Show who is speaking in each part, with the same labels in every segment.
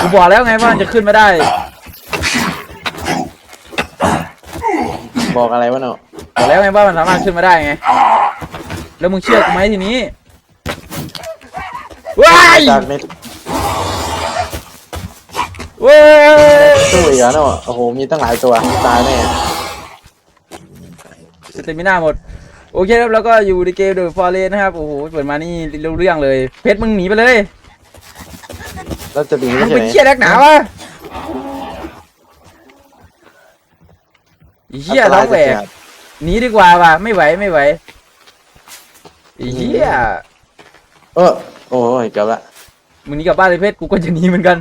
Speaker 1: กูบอกแล้วไงว่ามันจะขึ้นไม่ได้
Speaker 2: บอกอะไรวะเนาะ
Speaker 1: บอกแล้วไงว่ามันสามารถขึ้นมาได้ไง แล้วมึงเชื่อกูไหมทีนี้ว้าย
Speaker 2: จากใน
Speaker 1: เว้ย
Speaker 2: ตู้อีกแล้วเนาะโอ้โห มีตั้งหลายตัว ตายแน่
Speaker 1: สเตมิน่าหมด โอเคครับ แล้วก็อยู่ในเกมเดอะฟอร์เรสนะครับ โอ้โห เปิดมานี่รู้เรื่องเลย เพชรมึงหนีไปเลย
Speaker 2: แล้วจะดี
Speaker 1: มึ
Speaker 2: ไม่
Speaker 1: ง
Speaker 2: ใช่
Speaker 1: เป็น
Speaker 2: ไหม
Speaker 1: เชี่ยนักหนาวะไอ้เหี้ยท้องแหวกหนีดีกว่าว่ะไม่ไหวไม่ไหวไอ้เหี้ย
Speaker 2: เออโอ้ยเกือบละ
Speaker 1: มึงหนีกลับบ้านเลยเพชรกูก็จะหนีเหมือนกัน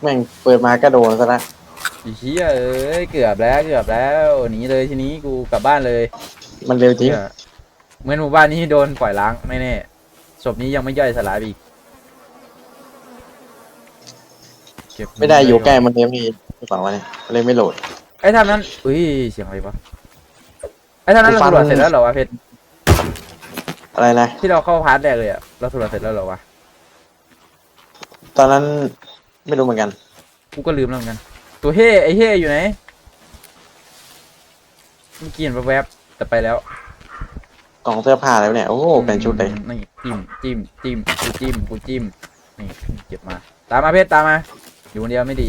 Speaker 2: แม่งเปิดมาก็โดนซะละ
Speaker 1: ไอ้เหี้ยเอ้ยเกือบแล้วเกือบแล้วหนีเลยทีนี้กูกลับบ้านเลย
Speaker 2: มันเร็วจริง
Speaker 1: เหี้ยเหมือนหมู่บ้านนี้โดนปล่อยล้างไม่แน่ ศพนี้ยังไม่ย่อยสลายไปอีกเก็บ
Speaker 2: ไม่ได้อยู่ใกล้มันเร็วนี่หรือเปล่าวะเนี่ยเลยไม่โหลด
Speaker 1: ไอ้ทำนั้นอุ้ยเสียงอะไรวะไอ้ทำนั้น
Speaker 2: กู
Speaker 1: เรา
Speaker 2: ฟัง
Speaker 1: ตรวจเสร็จแล้วเหรอวะเพชร
Speaker 2: อะไรนะ
Speaker 1: ที่เราเข้าพาร์ทแรกเลยอะเราตรวจเสร็จแล้วเหรอวะ
Speaker 2: ตอนนั้นไม่รู้เหมือนกัน
Speaker 1: กูก็ลืมแล้วเหมือนกัน ตัวเฮ่ไอ้เฮ่อยู่ไหนเมื่อกี้เห็นแวบๆแต่ไปแล้ว
Speaker 2: กล่องเสื้อผ้าอะไรวะเนี่ย โอ้โหเป็นชุดเลย
Speaker 1: นี่จิ้มจิ้มจิ้มกูจิ้มกูจิ้มนี่เก็บมา ตามมาเพชรตามมาอยู่คนเดียวไม่ดี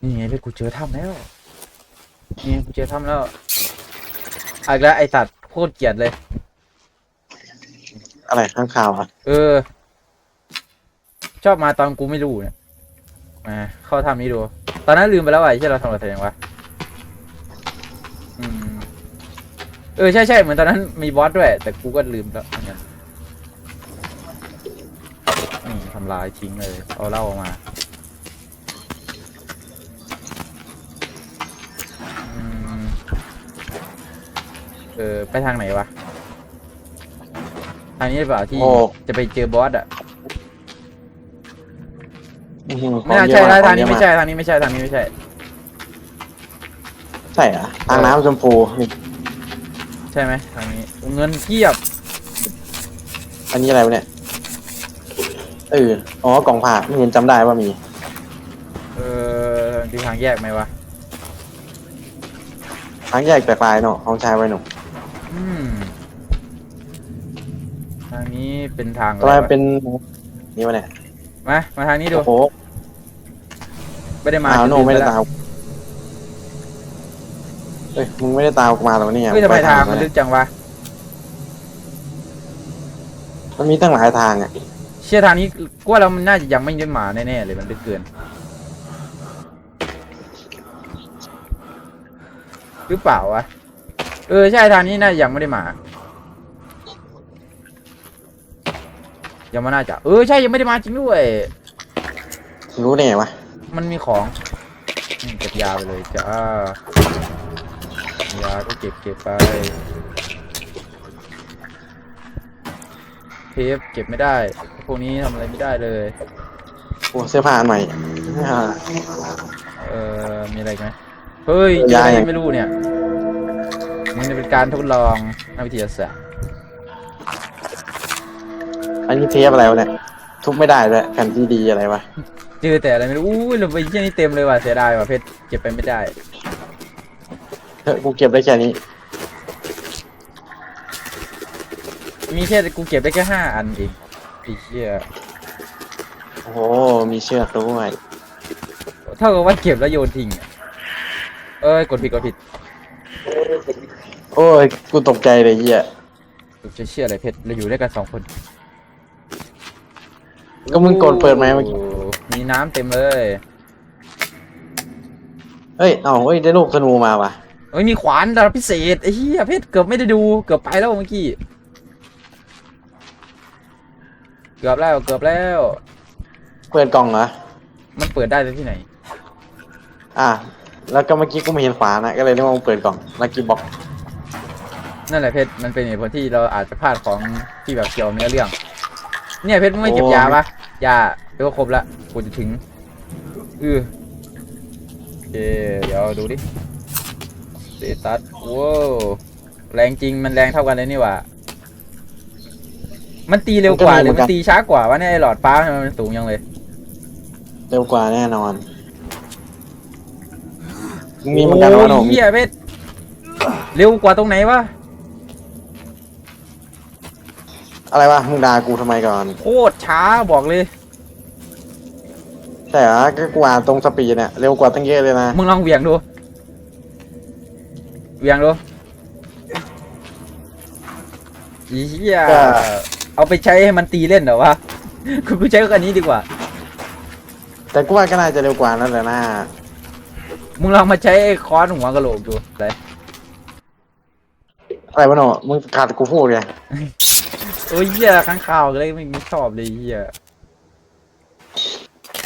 Speaker 1: นี่ไงเพชรกูเจอถ้ำแล้วนี่ไงกูเจอถ้ำแล้วอะอีกแล้วไอสัตว์โคตรเกลียดเลย
Speaker 2: อะไรข้างข่าวอะ
Speaker 1: เออ ชอบมาตอนกูไม่รู้เนี่ยมาเข้าถ้ำนี้ดู ตอนนั้นลืมไปแล้วว่าไอ้ที่เราทำอะไรยังวะ เออใช่ใช่เหมือนตอนนั้นมีบอสด้วย แต่กูก็ลืมแล้วเหมือนกันนี่ทำลายทิ้งเลย เอาเหล้าออกมาอืมเออไปทางไหนวะ ทางนี้หรือเปล่าที่
Speaker 2: โอ้
Speaker 1: จะไปเจอบอสอะ
Speaker 2: อื้อหือ
Speaker 1: ไม่น่า
Speaker 2: ของเย
Speaker 1: ใช่
Speaker 2: อะ
Speaker 1: นะ
Speaker 2: ก
Speaker 1: ทางนี้
Speaker 2: ขอ
Speaker 1: ไม่
Speaker 2: เยอะ
Speaker 1: ใช่ทางนี้ไม่ใช่ทางนี้ไม่ใช่
Speaker 2: ใช่เหรอะทางน้ำชมพูนี่
Speaker 1: ใช่ไหมทางนี้เงินเทียบ
Speaker 2: อันนี้อะไรวะเนี่ยเอออ๋อกล่องผ้าไม่เห็นจำได้ว่ามี
Speaker 1: เออดูทางแยกไหมวะ
Speaker 2: ทางแยกแปลกๆเนาะของชายไว้หนุ่ม
Speaker 1: อืมทางนี้เป็นทางอะ
Speaker 2: ทำ
Speaker 1: ไร
Speaker 2: ไม
Speaker 1: วะ
Speaker 2: เป็นนี่วะเนี่ย
Speaker 1: มามาทางนี้ดู
Speaker 2: โอ้โห
Speaker 1: ไม่ได้มา
Speaker 2: อ้าวโน
Speaker 1: ลื
Speaker 2: ไม่ได้
Speaker 1: ปแล้ว
Speaker 2: ตาม เอ้ยมึงไม่ได้ตามกูมาหรอกเนี่ย
Speaker 1: เฮ้ยทำไมทาง
Speaker 2: ป
Speaker 1: มันลึ
Speaker 2: เย
Speaker 1: กจังวะ
Speaker 2: มันมีตั้งหลายทางอะ
Speaker 1: เชื่อทางนี้กูว่าเรามันน่าจะยังไม่ได้มาแน่ๆเลยมันลึกเกิน หรือเปล่าวะ เออใช่ทางนี้น่าจะยังไม่ได้มา ยังไม่น่าจะ เออใช่ยังไม่ได้มาจริงด้วย
Speaker 2: รู้ได้ไงวะ
Speaker 1: มันมีของอืมเก็บยาไปเลยจ้า ยาก็เก็บเก็บไปเทปเก็บไม่ได้ พวกนี้ทำอะไรไม่ได้เลย
Speaker 2: โอ้เสื้อผ้าอันใหม่อ่า
Speaker 1: เออมีอะไรอีกไหมเฮ้ย
Speaker 2: เออ
Speaker 1: เจออะไร
Speaker 2: ยาอย่าง
Speaker 1: ไม่รู้เนี่ย มันจะเป็นการทดลองนักวิทยาศาสตร์
Speaker 2: อันนี้เทปอะไรวะเนี่ย ทุบไม่ได้ด้วยแผ่นซีดีอะไรวะ
Speaker 1: เจอแต่อะไรไม่รู้ อุ้ยเราไปที่นี่เต็มเลยว่ะ เสียดายว่ะเพชร เก็บไปไม่ได้
Speaker 2: เฮ้ย กูเก็บได้แค่นี้
Speaker 1: มีแค่กูเก็บได้แค่ห้าอันเองไอ้เหี้ย
Speaker 2: โอ้โห มีเชือกด้วย
Speaker 1: เท่ากับว่าเก็บแล้วโยนทิ้งอะเอ้ยกดผิดกดผิด
Speaker 2: โอ้ย กูตกใจเลยเฮีย
Speaker 1: กูจะเชื่ออะไรเพชรเราอยู่ด้วยกันสองคน
Speaker 2: ก็มึงกดเปิดไหมเมื่อกี้
Speaker 1: โมีน้ำเต็มเลย
Speaker 2: เฮ้ย เอ้าเฮ้ย ได้ลูกธนูมาว่ะ
Speaker 1: เอ้ยมีขวานดาบพิเศษไอ้เหี้ยเพชรเกือบไม่ได้ดูเกือบไปแล้วเมื่อกี้เกือบแล้วเกือบแล้ว
Speaker 2: เปิดกล่องเหรอ
Speaker 1: มันเปิดได้ที่ไหน
Speaker 2: อะ แล้วก็เมื่อกี้กูไม่เห็นฝานะก็เลยนึกว่ามึงเปิดกล่องลักกี้บ็อก
Speaker 1: นั่นแหละเพชรมันเป็นเหตุผลที่เราอาจจะพลาดของที่แบบเกี่ยวเนื้อเรื่อง เนี่ยเพชรมึงไม่เก็บยาปะยาเดี๋ยวก็ครบละกูจะถึงอือโอเคเดี๋ยวดูดิสเตตัสว้าวแรงจริงมันแรงเท่ากันเลยนี่หว่า มันตีเร็วกว่าหรือมันตีช้ากว่าวะเนี่ยไอหลอดฟ้าทำไมมันสูงยังเลย
Speaker 2: เร็วกว่าแน่นอนมึงมีเหมือนกันวะโน
Speaker 1: โอ้ย
Speaker 2: มี
Speaker 1: เฮียเพชรเร็วกว่าตรงไหนวะ
Speaker 2: อะไรวะมึงด่ากูทำไมก่อน
Speaker 1: โคตรช้าบอกเลย
Speaker 2: แต่อะก็กว่าตรงสปีดเนี่ยเร็วกว่าตั้งเยอะเลยนะ
Speaker 1: มึงลองเหวี่ยงดู เหวี่ยงดูอีเหี้ยเอาไปใช้ให้มันตีเล่นเหรอวะกูกูใช้กับอันนี้ดีกว่า
Speaker 2: แต่กูว่าก็น่าจะเร็วกว่านั่นแหละนะ
Speaker 1: มึงลองมาใช้ไอ้ค้อนหัวกะโหลกดูเลย
Speaker 2: อะไรวะโนมึงขาดกูพูดไง
Speaker 1: โอ้ยเหี้ยข้างข่าวเลยไม่ไม่ชอบเลยเหี้ย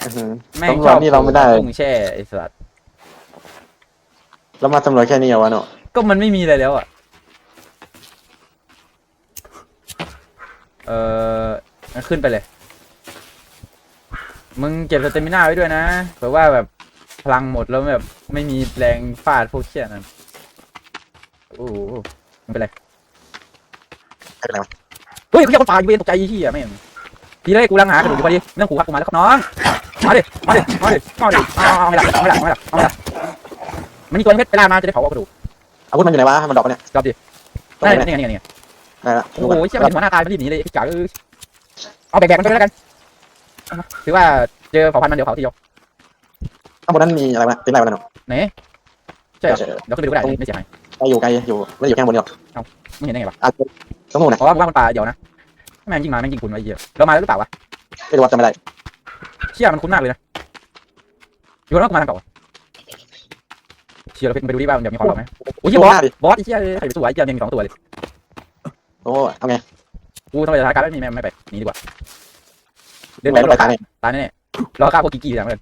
Speaker 2: อื้อหือ
Speaker 1: แม่ง
Speaker 2: ตำร
Speaker 1: ช
Speaker 2: ว
Speaker 1: อ
Speaker 2: จ
Speaker 1: บ
Speaker 2: นี่เราไม่ได้
Speaker 1: ตุ้งแช่ไอ้สัส
Speaker 2: เรามาตำรวจแค่นี้เหรอวะโน
Speaker 1: ก็มันไม่มีอะไรแล้วอะ เอองั้นขึ้นไปเลย มึงเก็บสเตมิน่าไว้ด้วยนะเผื่อว่าแบบพลังหมดแล้วแบบ ไม่มีแรงฟาดพวกเชี่ยนั้นโอ้โหไม่เป็นไร
Speaker 2: ไม่เป็นไรวะ
Speaker 1: เฮ้ยเขาเรียกคนป่าอยู่เวรตกใจยี่ที่อะแม่งทีแรกกูลังหากระดูกอยู่พอดีไม่ต้องขู่ครับกูมาแล้วครับน้องมาดิมาดิมาดิมาดิเอาเอาไม่ละเอาไม่ละเอาไม่ละเอาไม่ละมันมีตัวเพชรไปล่ามาจะได้เผาเอากระดูก
Speaker 2: อาวุธมันอยู่ไหนวะให้มันดรอกปะเนี่ย
Speaker 1: กลับดิ
Speaker 2: ตรง
Speaker 1: นี่
Speaker 2: ไหน
Speaker 1: ไง
Speaker 2: เนี่ย
Speaker 1: นี่ไงนี่ไง
Speaker 2: ได้ละ
Speaker 1: โอ้โหเชี่ยมันเห็นหัวหน้าตายมันรีบหนีเลยไอ้จ๋าเอ้ยเอาแบกๆมันไปแล้วกันเอามาถือว่าเจอเผ่าพันธุ์มันเดี๋ยวเผาทีเดียว
Speaker 2: ข้างบนนั้นมีอะไรวะเป็นอะไรวะโน
Speaker 1: ไหนใช่เหรอเดี๋ยวขึ้นไปดูก็ได้ไม่เสียหาย
Speaker 2: ไกลอยู่ไกลอยู่ไม่ได้อยู่แค่ข้างบนนี่หรอก
Speaker 1: มึงเห็นได้ไงวะ
Speaker 2: อาจจะตรงนู้นนะ
Speaker 1: เพราะว่ากูว่ามันป่าเดี๋ยวนะแม่งยิงมาแม่งยิงคุณไว้เหี้ยเรามาแล้วหรือเปล่าวะ
Speaker 2: ไม่รู้ว่าจำไม่ได้
Speaker 1: เชี่ยมันคุ้นมากเลยนะอยู่แล้วกูมาทางเก่าวะ เชี่ยเราไปดูดิว่ามันเดี๋ยวมีความหรอไหมโอ้ยเหี้ยบอส
Speaker 2: หน้าดิ
Speaker 1: บอสไอ้เชี่ยใครไปสู้ไอ้เชี่ยมีสองตัวเลย
Speaker 2: โอ้เอาไง
Speaker 1: กูต้องไปสถานการณ์แล้วนี่ไม่ไม่ไปหนีดีกว่าเดิน
Speaker 2: ไป
Speaker 1: ไป
Speaker 2: ไป
Speaker 1: ก็
Speaker 2: ทางนี้
Speaker 1: ตายแน่ๆรอฆ่าพวกกิกกี้อย่างเงี้ย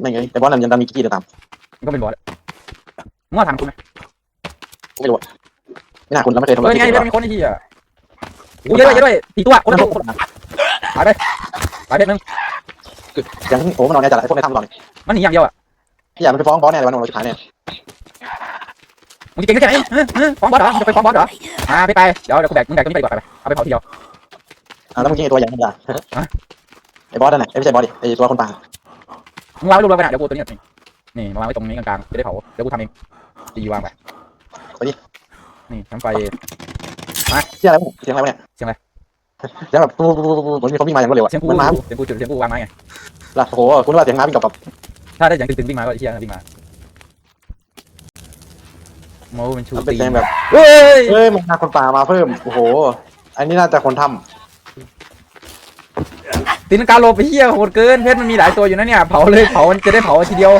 Speaker 2: ไม่ไงแต่บอสนั้นยังมีกี่ตัวตาม
Speaker 1: มันก็เป็นบอสมึงว่าทางคุณไหม
Speaker 2: ไม่รู้อะไม่น่าคุณเราไม่เคยทำ
Speaker 1: เออนี่ไง
Speaker 2: หร
Speaker 1: เพื่
Speaker 2: อ
Speaker 1: อนมีคนไอ้ที่อะโอ้ยเยอะด้วยเยอะด้วยสี่ตัวคนละตัวคนละตายไปตายเพชรนึง
Speaker 2: อย่างโอ้มันนอนในจัดไอ้พวกในถ้ำเราเนี่ย
Speaker 1: มันหนีอย่างเดียวอะ
Speaker 2: พี่อยากมันไปฟ้องบอสแน่เลยวันนู้นเราจะขายเนี่ย
Speaker 1: มึงจะเก่งแค่ไหนเออเออฟ้องบอสเหรอมึงจะไปฟ้องบอสเหรอมาไปไปเดี๋ยวเดี๋ยวกูแบกมึงแบกตัวนี้ไปดีกว่าไปเอาไปเผาทีเดียว
Speaker 2: อ่าแล้วมึงยิงไอ้ตัวใหญ่มันด่า
Speaker 1: ฮะ
Speaker 2: ไอ้บอสนั่นไหนะไอ้ไม่ใช่บอสดิไอ้ตัวคนป่า
Speaker 1: มึงวางไว้รวมๆไปนะเดี๋ยวกูตัวนี้นี่นี่มาวางไว้ตรงนี้กลางๆจะได้เผาเดี๋ยวกูทำเองดีวางไปนี่ทำไฟ
Speaker 2: เชี่ยอะไรวะเสียงอะไรวะเนี่ย
Speaker 1: เสียงอะไร
Speaker 2: แล้วแบบปุ๊บปุ๊บปุ๊บปุ๊บเหมือนมีคนวิ่งมาอย่างรวดเร็วอะ
Speaker 1: เสียงกู
Speaker 2: มันมา
Speaker 1: เสียงกูจุดเสียงกูวางไม้ไง
Speaker 2: ล่ะโอ้โหคุณว่าเสียงม้าวิ่งกับแบบ
Speaker 1: ถ้าได้เสียงตึงๆวิ่งมาก็ไอ้เชี่ยวิ่งมาโม้เป็นชู
Speaker 2: มันเป็น
Speaker 1: ตี
Speaker 2: เสียงแบบ
Speaker 1: เฮ้ย
Speaker 2: เอ้ยมันมาคนป่ามาเพิ่ม โอ้โห อันนี้น่าจะคนท
Speaker 1: ตีนกาหลบไปเฮียโหดเกินเพชรมันมีหลายตัวอยู่นะเนี่ยเผาเลยเผามันจะได้เผาทีเดียว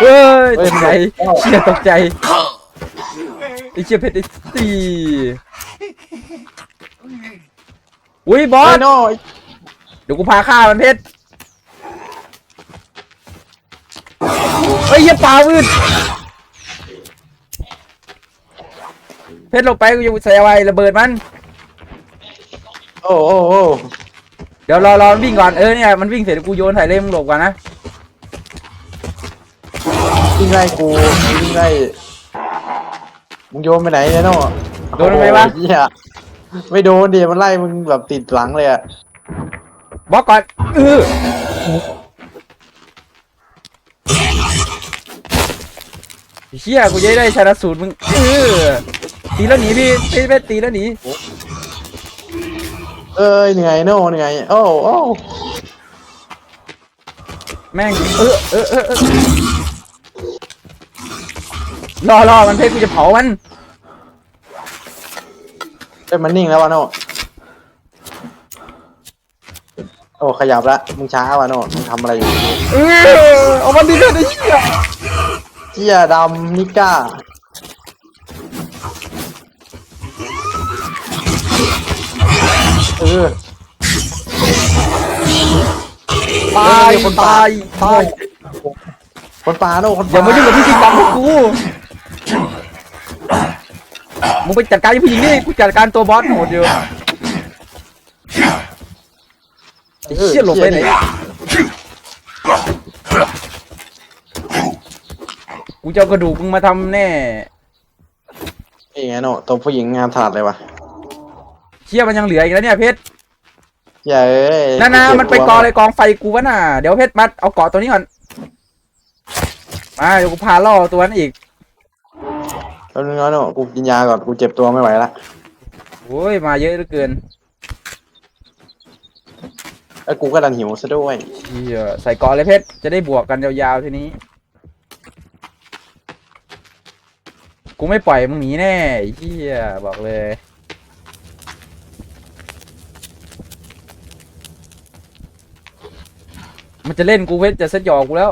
Speaker 1: เฮ้ยตกใจเชี่ยตกใจไอเชี่ยเพชรไอ้ตีอุ้ยบำอ
Speaker 2: เฮ้
Speaker 1: ส
Speaker 2: ยโน่
Speaker 1: เดี๋ยวกูพาฆ่ามันเพชร ฮ้ยเหี้ยปลามืดเพชรลงไปกูจะใส่อะไรระเบิดมัน
Speaker 2: โอ้โอ้โอ้
Speaker 1: เดี๋ยวรอรอมันวิ่งก่อนเออเนี่ยมันวิ่งเสร็จกูโยนใส่เลยมึงหลบก่อนนะ
Speaker 2: วิ่งไล่กูวิ่งไล่มึงโยนไปไหนเนี่ยโน่
Speaker 1: โดนทำไมวะ
Speaker 2: โอ้โหเหี้ยไม่โดนดิมันไล่มึงแบบติดหลังเลยอะ
Speaker 1: บล็อกก่อนเออ เชี่ยกูจะได้ชนะสูตรมึงเออตีแล้วหนีพี่ตีไปตีแล้วหนี
Speaker 2: เอ้ยเหนื่อยโน่เหนื่อยโอ้โอ้
Speaker 1: แม่งเออเออเออเออรอรอมันเพชรกูจะเผามัน
Speaker 2: เอ้ยมันนิ่งแล้ววะโน่โอ้ขยับละมึงช้าวะโน่มึงทำอะไรอยู่
Speaker 1: เออเอามันดีเลยไอ้เชี่ย
Speaker 2: เจียดำนิก้าเออ
Speaker 1: ตายตายตาย
Speaker 2: คนป่าโน่คน
Speaker 1: อย่า
Speaker 2: ป่า
Speaker 1: มายุ่งกับพี่จริงจังพวกกูมึงไปจัดการไอ้ผู้หญิงนี่กูจัดการตัวบอสหมดอยู่ไอ้เชี่ยหลบไปไหน กูจะเอากระดูกมึงมาทำแน่
Speaker 2: นี่ไงโน่ตัวผู้หญิงงามถนัดเลยวะ
Speaker 1: ชี่ยมันยังเหลืออีกแล้วเนี่ยเพชร
Speaker 2: อย่าเอ้ย
Speaker 1: นั่นนะ
Speaker 2: เจ็บ
Speaker 1: มันไปกองเลยกองไฟกูวะน่ะเดี๋ยวเพชรมัดเอาเกาะตัวนี้ก่อนมาเดี๋ยวกูพาล่อตัวนั้นอีก
Speaker 2: แป๊บนึงนะโน่กูกินยาก่อนกูเจ็บตัวไม่ไหวละ
Speaker 1: โอ้ยมาเยอะเหลือเกิน
Speaker 2: แล้วกูก็ดันหิวซะด้วย
Speaker 1: เชี่ยใส่เกาะเลยเพชรจะได้บวกกันยาวๆทีนี้ กูไม่ปล่อยมึงหนีแน่ไอ้เฮียบอกเลย มันจะเล่นกูเพชรจะเซตหยอกกูแล้ว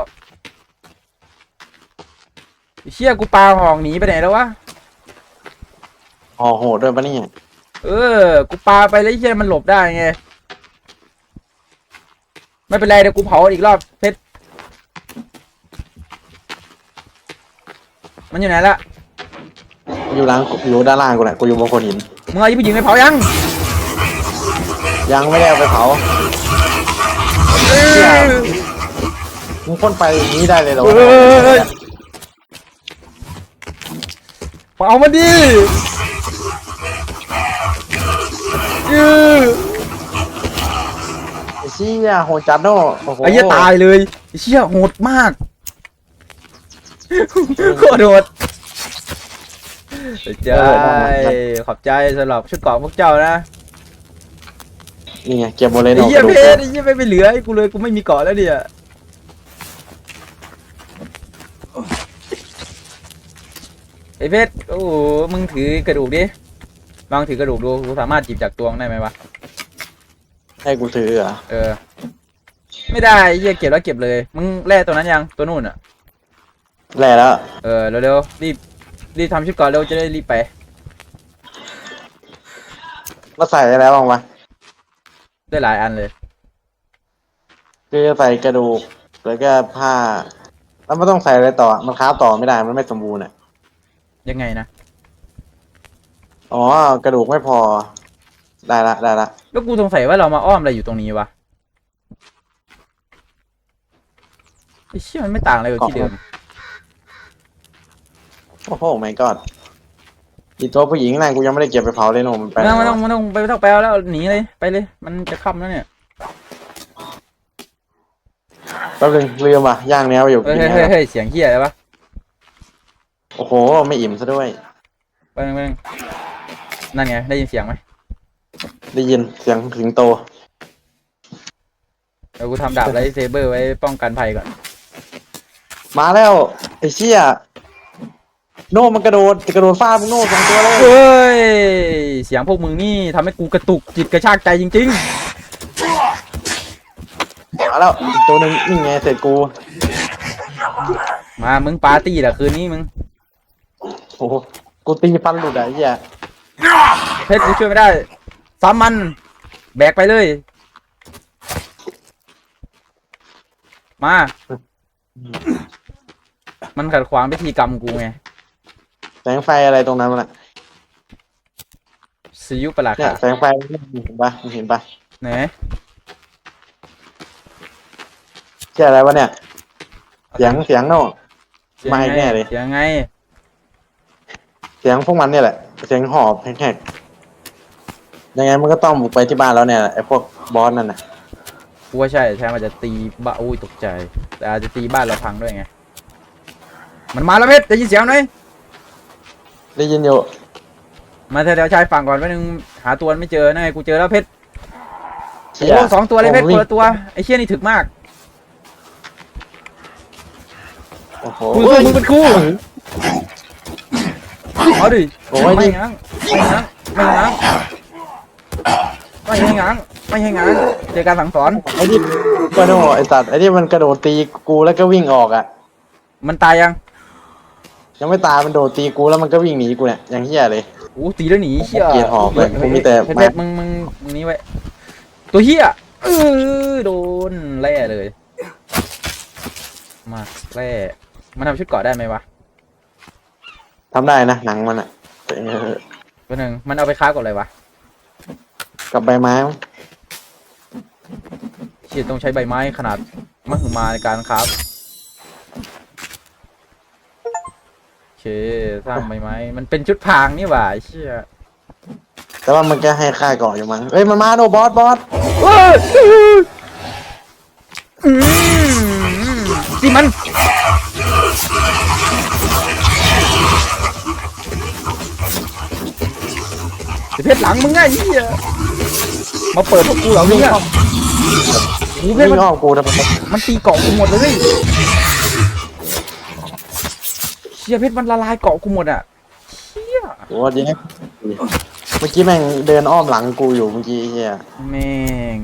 Speaker 1: ไอ้เชี่ยกูปาห่องหนีไปไหนแล้ววะ
Speaker 2: ห่อโหดด้วยปะเนี่ย
Speaker 1: เออ กูปาไปแล้วไอ้เชี่ยมันหลบได้ไงไม่เป็นไรเดี๋ยวกูเผาอีกรอบเพชรมันอยู่ไหนละ
Speaker 2: อยู่ล่างอยู่ด้านล่างกูแหละกูอยู่บนโคนหิน
Speaker 1: มึงเอายี่ผู้หญิงไปเผายัง
Speaker 2: ยังไม่ได้เอาไปเผา
Speaker 1: เอ้ย
Speaker 2: มึงพ่นไปอย่างนี้ได้เลยเหรอ
Speaker 1: เอ้ยเอามาดิเออ
Speaker 2: ไอ้เชี่ยโหดจัดโน่โอ้โห
Speaker 1: ไอ้เหี้ยตายเลยไอ้เชี่ยโหดมากโคตรโหด ขอบใจ ขอบใจสำหรับชุดเกราะพวกเจ้านะ
Speaker 2: นี่ไงเก็บหมดเลย
Speaker 1: ไอ้
Speaker 2: โน่
Speaker 1: เหี้ย
Speaker 2: กระดู
Speaker 1: เพ
Speaker 2: ก
Speaker 1: ชรไอ้เหี้ยไม่ไปเหลือให้กูเลยกูไม่มีเกราะแล้วเนี่ยไอ้เพชรโอ้โหมึงถือกระดูกดิลองถือกระดูกดูกูสามารถจีบจากตัวมึงได้ไหมวะ
Speaker 2: ให้กูถือเหรอ
Speaker 1: เออ ไม่ได้ไอ้เหี้ยเก็บแล้วเก็บเลย มึงแล่ตัวนั้นยังตัวนู่นอะ
Speaker 2: แร่แล้ว
Speaker 1: เออเร็วๆรีบ รีบทำชุดก่อนเร็วจะได้รีบไป
Speaker 2: แล้วใส่อะไรบ้างวะ
Speaker 1: ได้หลายอันเลย
Speaker 2: คือใส่กระดูก แล้วก็ผ้า แล้วมันต้องใส่อะไรต่อ มันค้าฟต่อไม่ได้ มันไม่สมบูรณ์อะ
Speaker 1: ยังไงนะ
Speaker 2: อ๋อ กระดูกไม่พอ ได้ละ ได้ละ
Speaker 1: แล้วกูสงสัยว่าเรามาอ้อมอะไรอยู่ตรงนี้วะไอ้เชี่ยมันไม่ต่างอะไรกับที่เดิม
Speaker 2: โอ้โหไม่กอดอีตัวผู้หญิงนั่นกูยังไม่ได้เก็บไปเผาเลยโน่มันไป
Speaker 1: ไม่ต้องไม่ต้อง
Speaker 2: ไหนวะ
Speaker 1: ไม่ต้องไปไม่ต้องไปเอาแล้วหนีเลยไปเลย มันจะค่ำแล้วเนี่ย
Speaker 2: แป๊บนึงลืมว่ะย่างเนื้อไปอยู่
Speaker 1: เฮ้ย
Speaker 2: กิน
Speaker 1: เฮ้ย
Speaker 2: เนื้
Speaker 1: เฮ้
Speaker 2: อย
Speaker 1: เฮ้ยเสียงเฮียอะไรวะ
Speaker 2: โอ้โห ไม่อิ่มซะด้วย
Speaker 1: ไปนึงไปนึงนั่นไงได้ยินเสียงไหม
Speaker 2: ได้ยินเสียงสิงโต
Speaker 1: เดี๋ยวกูทำดาบไลท์เซเบอร์ไว้ป้องกันภัยก่อน
Speaker 2: มาแล้วไอ้เชี่ย โน่มันกระโดดจะกระโดดฟาดมึงโน่สองตัวเลย
Speaker 1: เฮ้ย เสียงพวกมึงนี่ทำให้กูกระตุกจิตกระชากใจจริง
Speaker 2: มาแล้วอีกตัวหนึ่งนี่ไงเสร็จกู
Speaker 1: ๆ มามึงปาร์ตี้แหละคืนนี้มึง
Speaker 2: โอ้โหกูตีฟันหลุดอะไอ้เหี้ย
Speaker 1: เพชรกูช่วยไม่ได้ซ้ำมัน แบกไปเลย มา มันขัดขวางพิธีกรรมกูไง
Speaker 2: แสงไฟอะไรตรงนั้นมันอะ
Speaker 1: สิยุประหลาด
Speaker 2: เนี่ย
Speaker 1: ค่ะ
Speaker 2: แสงไฟมึงเห็นปะมึงเห็นปะ
Speaker 1: ไหน
Speaker 2: เชี่ยอะไรวะเนี่ย เสียงเสียงโน่
Speaker 1: เสียง
Speaker 2: ไม่
Speaker 1: ไง
Speaker 2: แน่เลย
Speaker 1: เสียงไง
Speaker 2: เสียงพวกมันเนี่ยแหละ เสียงหอบแหกๆยังไงมันก็ต้องบุกไปที่บ้านแล้วเนี่ยไอ้พวกบอสนั่นน่ะ
Speaker 1: กูว่าใช่ใช่มันจะตีบ้าอุ้ยตกใจ แต่อาจจะตีบ้านเราพังด้วยไง มันมาแล้วเพชรได้ยินเสียงไหม
Speaker 2: ได้ยินอยู่
Speaker 1: มาแถวๆชายฝั่งก่อนแป๊บนึงหาตัวไม่เจอนั่นไงกูเจอแล้วเพชร
Speaker 2: เชี่
Speaker 1: โอ้
Speaker 2: ย
Speaker 1: สองตัวเลยเพชร
Speaker 2: โอ้
Speaker 1: คนละตัวไอ้เชี่ยนี่ถึกมาก
Speaker 2: โอ้โห
Speaker 1: กูสู้มึงเป็นคู่เอาดิ
Speaker 2: โอ้ย
Speaker 1: ไม่
Speaker 2: นี่
Speaker 1: ง้างไม่ง้างไม่ง้างไม่ให้ง้างไม่ให้ง้างเจอการสั่งสอน
Speaker 2: ไอ้นี่กระโดดไอ้สัตว์ไอ้นี่มันกระโดดตีกูแล้วก็วิ่งออกอะ
Speaker 1: มันตายยัง
Speaker 2: ยังไม่ตายมันโดดตีกูแล้วมันก็วิ่งหนีกูเนี่ยอย่างเฮี้ยเลย
Speaker 1: อู้ตีแล้วหนีเชี่ย
Speaker 2: เกลียดหอกเลย
Speaker 1: ฮ้
Speaker 2: กูมีแต่
Speaker 1: เพชรเพชรมึงมึงมึงนี้ไว้ตัวเฮียเออโดนแล่เลย มาแล่มันทำชุดเกราะได้ไหมวะ
Speaker 2: ทำได้นะหนังมันอะแต่เออ
Speaker 1: ตัวหนึ่งมันเอาไปค้ากับอะไรวะ
Speaker 2: กับใบไม้มั้ง
Speaker 1: เชี่ยต้องใช้ใบไม้ขนาดมหึมาในการครับโอ เคสร้างใบไม้มันเป็นชุดพรางนี่หว่าไอ้เชี่ย
Speaker 2: แต่ว่ามันก็ให้ค่าเกาะอยู่มั้งเฮ้ยมันมาโนบอสบอส
Speaker 1: เอ้ยอืมสิมัน ไอ้เพชรหลังมึงไงไอ้เหี้ยมาเปิดพวกกูเหรอมึงอะโอ้โหเพชร
Speaker 2: วิ่
Speaker 1: มัน
Speaker 2: งอ้อมกูทำไม
Speaker 1: มันตีเกาะกูหมดเลยเชี่ยเพชรมันละลายเกาะกูหมดอะเชี่ย
Speaker 2: โอ้ยงเมื่อกี้แม่งเดินอ้อมหลังกูอยู่เมื่อกี้ไอ้เฮีย
Speaker 1: แม่ง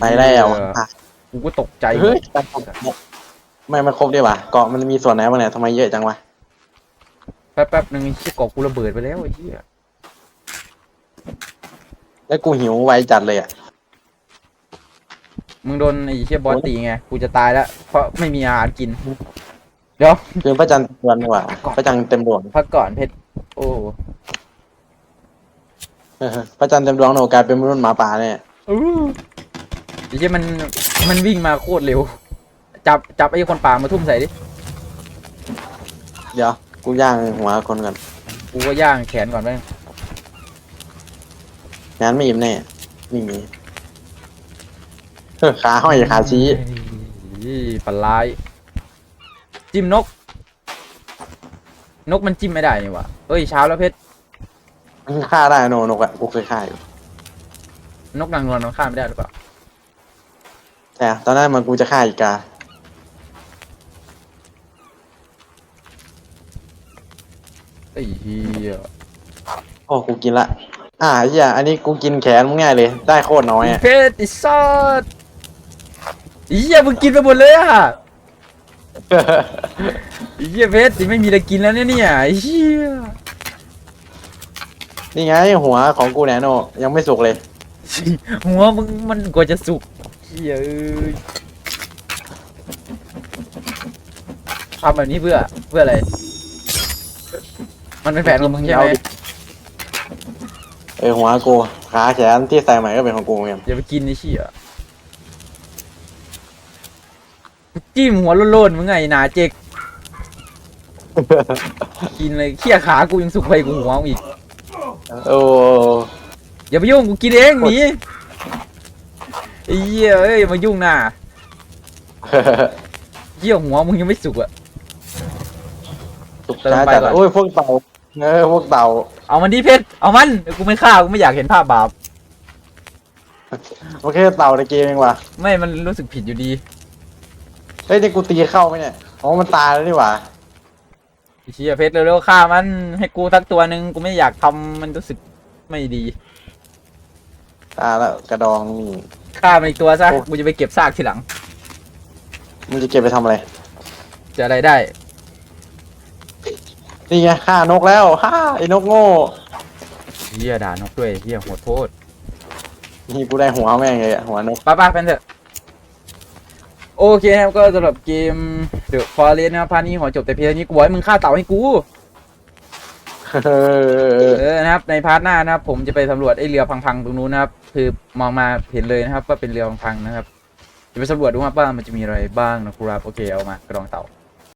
Speaker 2: ไปแล้วอะ
Speaker 1: กูก็ตกใจ
Speaker 2: เฮ้ยไม่ไม่ครบดีว่ะเกาะมันมีส่วนไหนบ้างเนี่ยทำไมเยอะจังวะ
Speaker 1: แป๊บแป๊บๆหนึ่งไอ้เชี่ยเกาะกูระเบิดไปแล้วไอ้เชี่ย
Speaker 2: แล้วกูหิวไวจัดเลยอะ
Speaker 1: มึงโดนไอ้เชี่ยบอสตีไงกูจะตายแล้วเพราะไม่มีอาหารกิน เดี๋ยว
Speaker 2: คือพระจันทร์เต็มดวงดีกว่าพระจันทร์เต็มดวง
Speaker 1: พักก่อนเพชรโอ้
Speaker 2: เออพระจันทร์เต็มดวงโนกลายเป็นมนุษย์หมาป่าเนี่ย
Speaker 1: อู้ไอ้เชี่ยมันมันวิ่งมาโคตรเร็ว จับจับไอ้คนป่ามาทุ่มใส่ดิ
Speaker 2: เดี๋ยวกูย่างหัวคนก่อน
Speaker 1: กูก็ย่างแขนก่อนแม่ง
Speaker 2: งานไม่อิ่มแน่ไม่มีเออขาห้อยขาชี้
Speaker 1: อีปลาร้าย จิ้มนก นกมันจิ้มไม่ได้นี่หวะเอ้ยเช้าแล้วเพชร
Speaker 2: มันฆ่าได้โนนกอะกูเคยฆ่าอยู่
Speaker 1: นกนางนวลมันฆ่าไม่ได้หรือเปล่า
Speaker 2: แต่ตอนนั้นมันกูจะฆ่าอีกา
Speaker 1: ไอ้เหี้ย
Speaker 2: โอ้กูกินละ อ่าไอ้เหี้ยอันนี้กูกินแขนมึงง่ายเลย ได้โคตรน้อยอะ
Speaker 1: เพชรไอ้ซอสไอ้เหี้ยมึงกินไปหมดเลยอะ ไอ้เหี้ยเพชรนี่ไม่มีอะไรกินแล้วเนี่ยเนี่ยไอ้เหี้ย
Speaker 2: นี่ไงหัวของกูแนโนยังไม่สุกเลย
Speaker 1: หัวมึงมันกว่าจะสุกเหี้ยเอ้ยทำแบบนี้เพื่อเพื่ออะไร มันเป็นแผนของมึงใช่ไหม
Speaker 2: เออหัวกูขาแขนที่ใส่ใหม่ก็เป็นของกูเหมือนกัน
Speaker 1: อย่าไปกินไอ้เชี่ย จิ้มหัวโลนๆมึงไงหนาเจ๊กกินเลยเขี่ยขากูยังสุกไปกูหัวมึงอีก
Speaker 2: โอ้
Speaker 1: อย่าไปยุ่งกูกินเองหนีไอ้เหี้ยเอ้ยอย่ามายุ่งนะเหี้ยหัวมึงยังไม่สุกอะ
Speaker 2: สุกช้าจัดโอ้ยพวกเต่าเออพวกเต่า
Speaker 1: เอามันดิเพชรเอามันเดี๋ยวกูไม่ฆ่ากูไม่อยากเห็นภาพบาป
Speaker 2: โอเคเต่าในเกมเองว่ะ
Speaker 1: ไม่มันรู้สึกผิดอยู่ดี
Speaker 2: เฮ้ยนี่กูตีเข้าไหมเนี่ยอ๋อมันตายแล้วนี่หว่า
Speaker 1: ไอ้เชี่ยเพชรเร็วๆฆ่ามันให้กูสักตัวหนึ่งกูไม่อยากทำมันรู้สึกไม่ดี
Speaker 2: ตายแล้วกระดองนี่
Speaker 1: ฆ่ามันอีกตัวซะ
Speaker 2: โอ้
Speaker 1: กูจะไปเก็บซากทีหลัง
Speaker 2: มึงจะเก็บไปทำอะไร
Speaker 1: จะอะไรได้
Speaker 2: นี่ไงฆ่านกแล้วฮ่าไอ้นกโง่
Speaker 1: เฮียด่านกด้วยเฮียโหดโทษ
Speaker 2: นี่กูได้หัวแม่งเลยอะหัวนก
Speaker 1: ป้าป้าเป็นเถอะ โอเคนะครับก็สำหรับเกม The Forest นะครับพาร์ทนี้ขอจบแต่เพียงเท่านี้กูบอกให้มึงฆ่าเต่าให้กู
Speaker 2: เออ
Speaker 1: นะครับในพาร์ทหน้านะครับ ผมจะไปสำรวจไอ้เรือพังๆตรงนู้นนะครับ คือมองมาเห็นเลยนะครับว่าเป็นเรือพังๆนะครับจะไปสำรวจดูว่าบ้างมันจะมีอะไรบ้างนะครับโอเคเอามากระดองเต่า